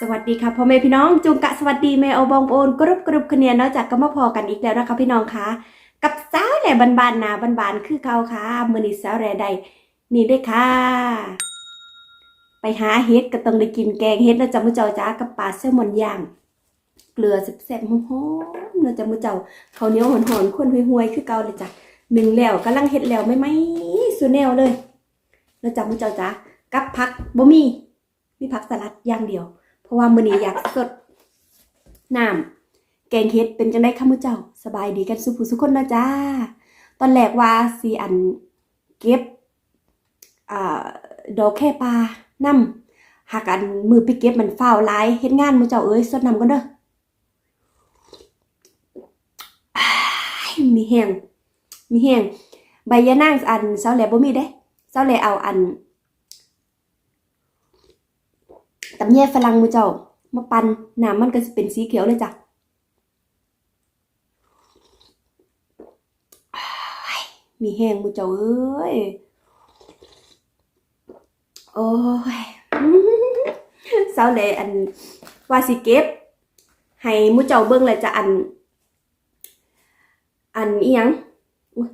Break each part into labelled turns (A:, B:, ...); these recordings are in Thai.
A: สวัสดีค่ะพ่อแม่พี่น้องจุงกะสวัสดีแม่โอบองโอนกรุบกรุบคะเนียนนอกจากก็มาพอกันอีกแล้วนะคะพี่น้องคะกับสาวแหล่บานๆนาบานๆคือเก่าค่ะมือนีสาวแหล่ใดนี่ด้วยค่ะ ไปหาเฮ็ดก็ต้องได้กินแกงเฮ็ดนะจ๊ะมือเจ้าจ้ากับปลาแซลมอนย่างเกลือแซ่บๆหอมๆนะจ๊ะมือเจ้าข้าวเหนียวหอนๆข้นห่วยๆคือเก่าเลยจ้ะหนึ่งแล้วกำลังเฮ็ดแล้วไม่ไหมสุดแนวเลยนะจ๊ะมือเจ้าจ้ากับผักบ่มีมีผักสลัดอย่างเดียว ราะว่ามื้อนี้อยากสดน้ำแกงเฮ็ดเป็นจังได๋คะมื้อเจ้า สบายดีกันสุผู้สุคนนะจ้า ตอนแรกว่าสิอันเก็บอ่าดอกแค่ปลานำหากอันมือไปเก็บมันฟ้าวหลายเฮ็ดงานมือเจ้าเอ้ยสดน้ำก่อนเด้อมีแห้งมีแห้งใบยะนางอันเซาแหลบ่มีเด้เซาแหลเอาอัน ตำแยฝรั่งมือเจ้า มาปั่นน้ำมันก็จะเป็นสีเขียวเลยจ้ะอ้ายมีแห้งมือเจ้าเอ้ย โอ้ยเศร้าเลยอันว่าสิเก็บ ให้มือเจ้าเบิ่งเลยจะอัน อันอีหยังอุ๊ย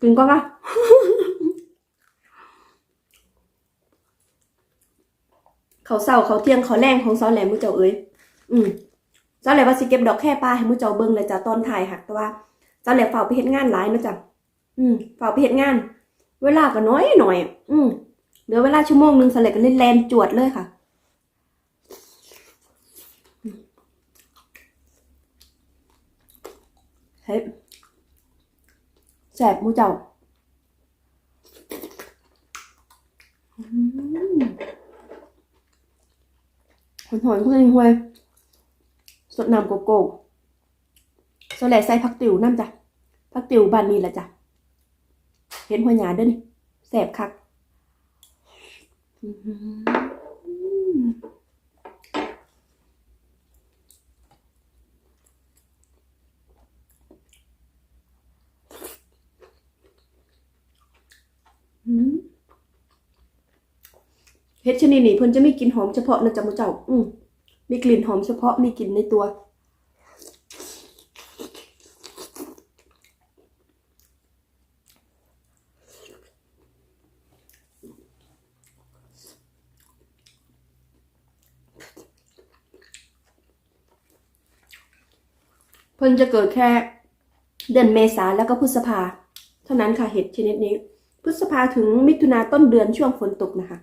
A: กินก่อนอะ เขาเศร้าเขาเที่ยงเขาแรงของซอแหลมมือเจ้าเอ้ยอืมซอแหลมว่าสิเก็บดอกแค่ปลาให้มือเจ้าเบิ่งเลยจ้ะตอนถ่ายหักแต่ว่าซอแหลมเฝ้าไปเฮ็ดงานหลายนะจ้ะอืมเฝ้าไปเฮ็ดงาน เวลาก็น้อยหน่อย อืมเหลือเวลาชั่วโมงหนึงสำเร็จก็เล่นแลนจวดเลยค่ะเฮ้ยแสบมือเจ้าอืม หอนหอนๆเพื่อนห้วยสดน้ำโกโก้โซแลใส่ผักติ๋วน้ำจ้ะผักติ๋วบานนี้ละจ้ะเห็นหัวหยาเด้อนี่แสบคักอื้อหืออืม เฮ็ดชนิดนี้เพิ่นจะมีกลิ่นหอมเฉพาะนะจ๊ะมื้อเจ้า อืมมีกลิ่นหอมเฉพาะมีกลิ่นในตัว เพิ่นจะเกิดแค่เดือนเมษาแล้วก็พฤษภา เท่านั้นค่ะเห็ดชนิดนี้ พฤษภาถึงมิถุนาต้นเดือนช่วงฝนตกนะคะ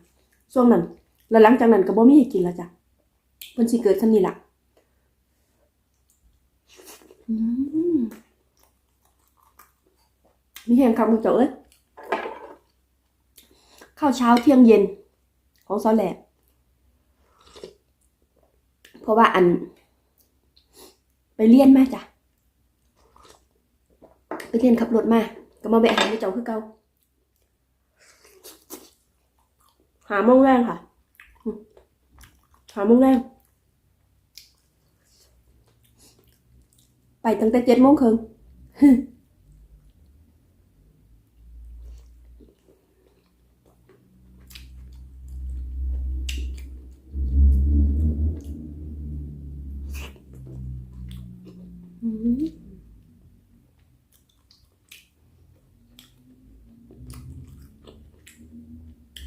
A: ช่วงนั้น แล้วหลังจากนั้นก็บ่มีให้กินแล้วจ้ะเพิ่นสิเกิดซั่นนี่ล่ะมีแห่งคำมึงเจ้าเอ้ยข้าวเช้าเที่ยงเย็น ของซอแหลบเพราะว่าอัน ไปเรียนมาจ้ะ ไปเรียนขับรถมา ก็มาแบะหาพี่เจ้าคือเก่า หาโมงแรงค่ะ หาโมงแรง ไปตั้งแต่เจ็ดโมงครึ่ง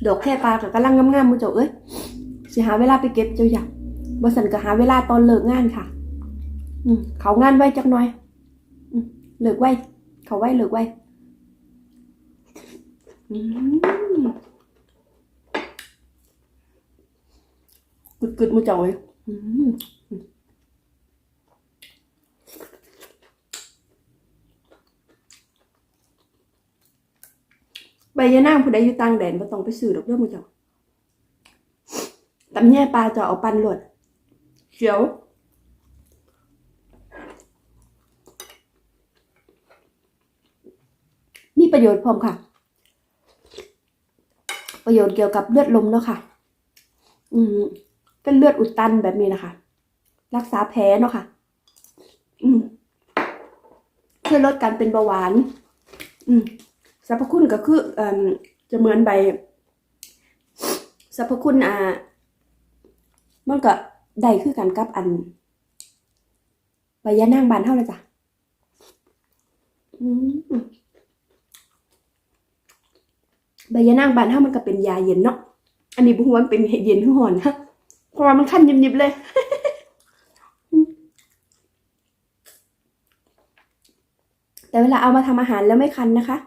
A: ดอกแค่ปลากับกำลังงามๆมือเจ้าเอ้ยสิหาเวลาไปเก็บเจ้าอยากบ่สันก็หาเวลาตอนเลิกงานค่ะ อืมเขางานไว้จักหน่อย อืมเลิกไว้ เขาไว้เลิกไว้อืมกึดกึดมือเจ้าเอ้ยอืม ยะนางผู้ใดอยู่ต่างแดนบ่ต้องไปซื้อดอกเด้อมือเจ้าตำแย่ปลาจะเอาปันหลดเขียวมีประโยชน์พร้อมค่ะ ประโยชน์เกี่ยวกับเลือดลมเนาะค่ะ อืมเป็นเลือดอุดตันแบบนี้นะคะ รักษาแผลเนาะค่ะ อืมช่วยลดการเป็นเบาหวาน อืม สรรพคุณก็คืออจะเหมือนใบสรรพคุณอ่ามันก็ได้คือกันกับอันใบยะนางบานเท่าเลยจ้ะใบยะนางบานเท่ามันก็เป็นยาเย็นเนาะอันนี้บุหัวามันเป็นเย็นขึ้หอนนะเพราะว่ามันคันยิบๆเลยแต่เวลาเอามาทำอาหารแล้วไม่คันนะคะ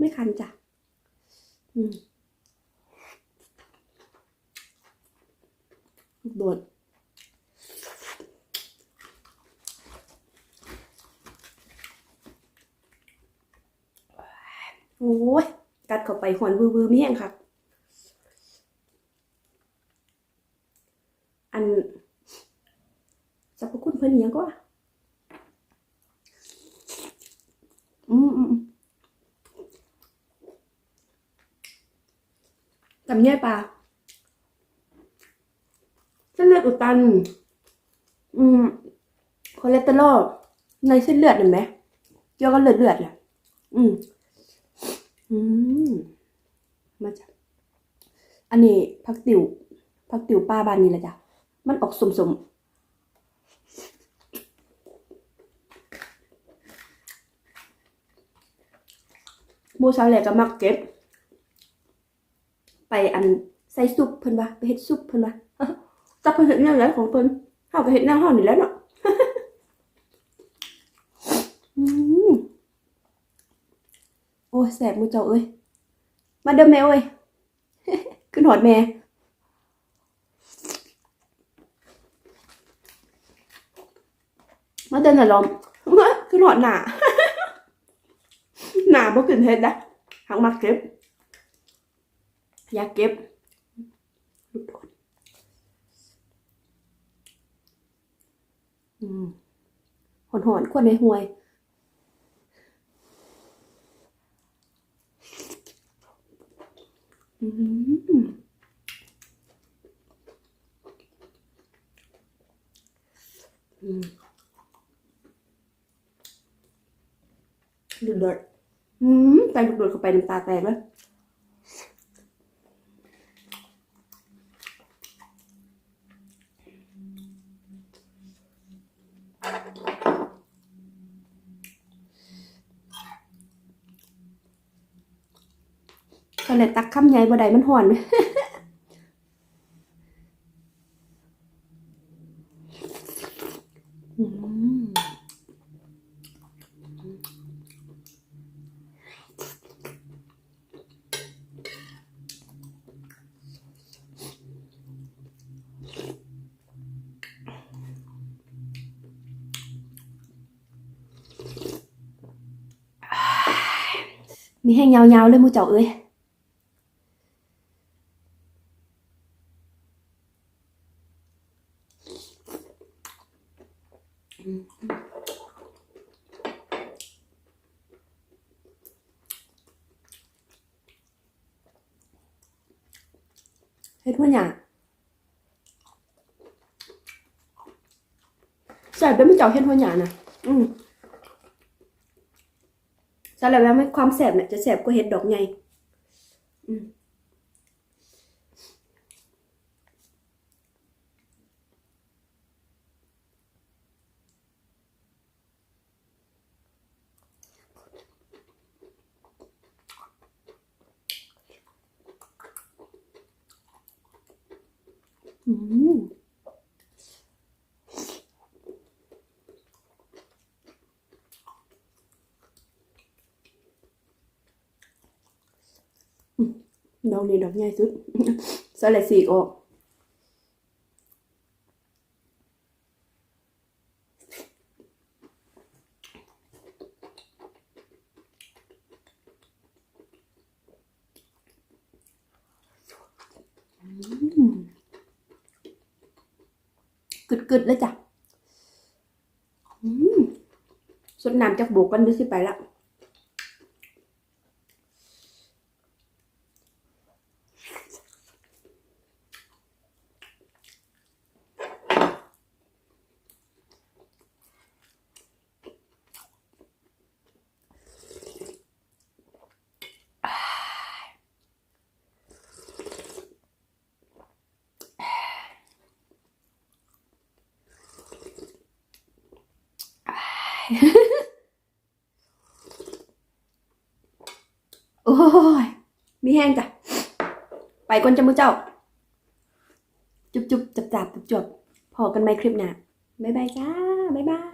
A: ไม่คันจ้ะ อืมโดดโอ้ย กัดเข้าไปหอนวือๆเมี่ยงค่ะ อันสรรพคุณเพิ่อิหยังก็ว่าอืมอืม อืมกับแย่ปลาเส้นเลือดอุดตัน อืมคอเลสเตอรอลในเส้นเลือดเห็นไหมเกี่ยวกับเลือดเลือดแหละอืม อืม มาจากอันนี้ผักติ๋วผักติ๋วป้าบ้านนี้แหละจ้ะ มันออกสมสมโมชาวแหลกก็มักเก็บ ไปอันใส่ซุปเพิ่นว่าไปเฮ็ดซุปเพิ่นว่าจักเพิ่นเฮ็ดแนวไหนของเพิ่นเฮาก็เฮ็ดแนวเฮานี่แหล้วเนาะโอ้แสบมือเจ้าเอ้ย มาเด้อแม่เอ้ย ขึ้นหอดแม่มาเดินหน่อยลอมขึ้นหอดหนาหนาบ่ขึ้นเฮ็ดนะหักมาเก็บ อยากเก็บลูกโดดอืมหอนหอนๆขวดในห่วยอืมอืมดูดดดอืมไปดูดดดเข้าไปน้ำตาแตกแล้ว ก็เลยตักคำใหญ่บ่ได้มันห่อนไหมอืมมีแห้งยาวๆเลยหมูเจ้าเอ้ย เฮ็ดหัวหยังแซ่บแล้วไม่เจ้าเฮ็ดหัวหยังนะอืมสำหรับแล้วไม่ความแซ่บเนี่ยจะแซ่บกว่าเฮ็ดดอกใหญ่อืม อืมอืมดอกนี้ดอกใหญ่สุด สลัดสี กึดๆเลยจ้ะอืมสดน้ำจากโบกกันดูสิไปละ โอ้ย มีแห้งจ้ะ ไปก่อนจ้ะมือเจ้า จุบจุบจับจับจุบจบพอกันไหมคลิปหน้าบ๊ายบายจ้า บ๊ายบาย